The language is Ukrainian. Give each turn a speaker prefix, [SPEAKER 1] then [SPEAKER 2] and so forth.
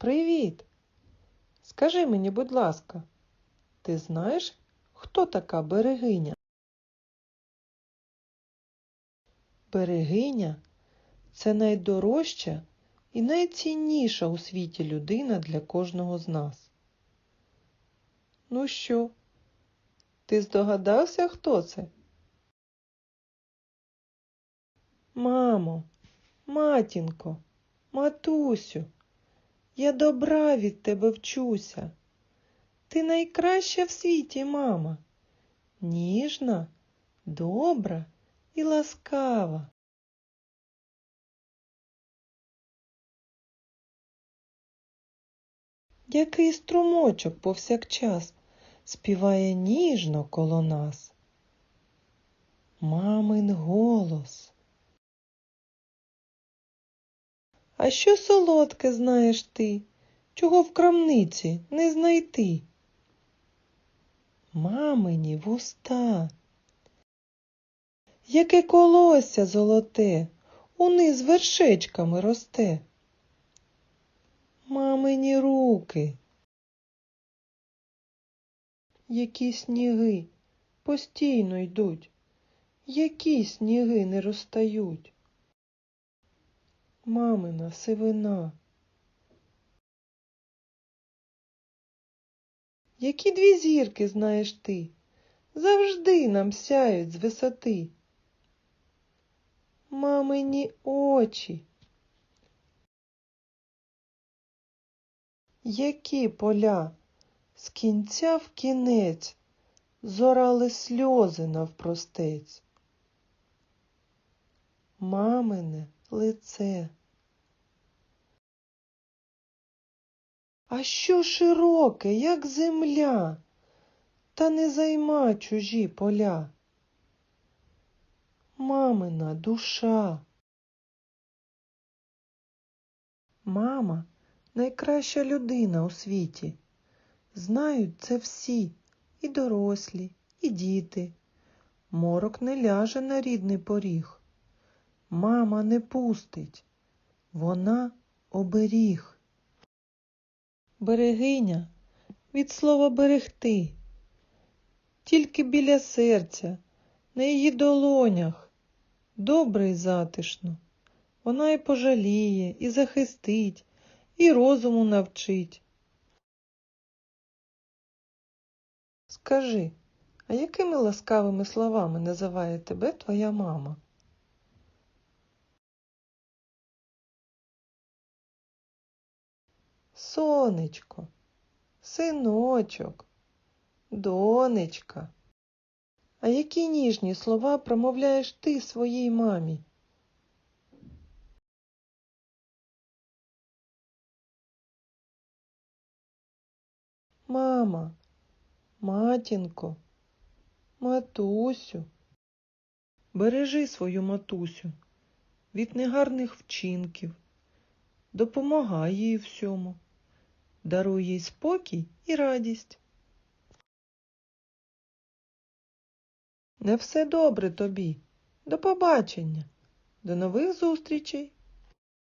[SPEAKER 1] Привіт. Скажи мені, будь ласка, ти знаєш, хто така берегиня? Берегиня це найдорожча і найцінніша у світі людина для кожного з нас. Ну що, ти здогадався, хто це? Мамо, матінко, матусю, я добра від тебе вчуся. Ти найкраща в світі, мама, ніжна, добра і ласкава. Який струмочок повсякчас співає ніжно коло нас. Мамин голос. А що солодке знаєш ти, чого в крамниці не знайти? Мамині вуста. Яке колосся золоте, униз вершечками росте. Мамині руки. Які сніги постійно йдуть, які сніги не розстають. Мамина сивина. Які дві зірки знаєш ти, завжди нам сяють з висоти. Мамині очі. Які поля з кінця в кінець зорали сльози навпростець. Мамине лице. А що широке, як земля, та не займа чужі поля. Мамина душа. Мама найкраща людина у світі. Знають це всі, і дорослі, і діти. Морок не ляже на рідний поріг. Мама не пустить, вона оберіг. Берегиня від слова берегти, тільки біля серця, на її долонях, добре й затишно. Вона і пожаліє, і захистить, і розуму навчить. Скажи, а якими ласкавими словами називає тебе твоя мама? Сонечко, синочок, донечка. А які ніжні слова промовляєш ти своїй мамі? Мама, матінко, матусю. Бережи свою матусю від негарних вчинків, допомагай їй всьому, даруй їй спокій і радість. Не все добре тобі. До побачення, до нових зустрічей!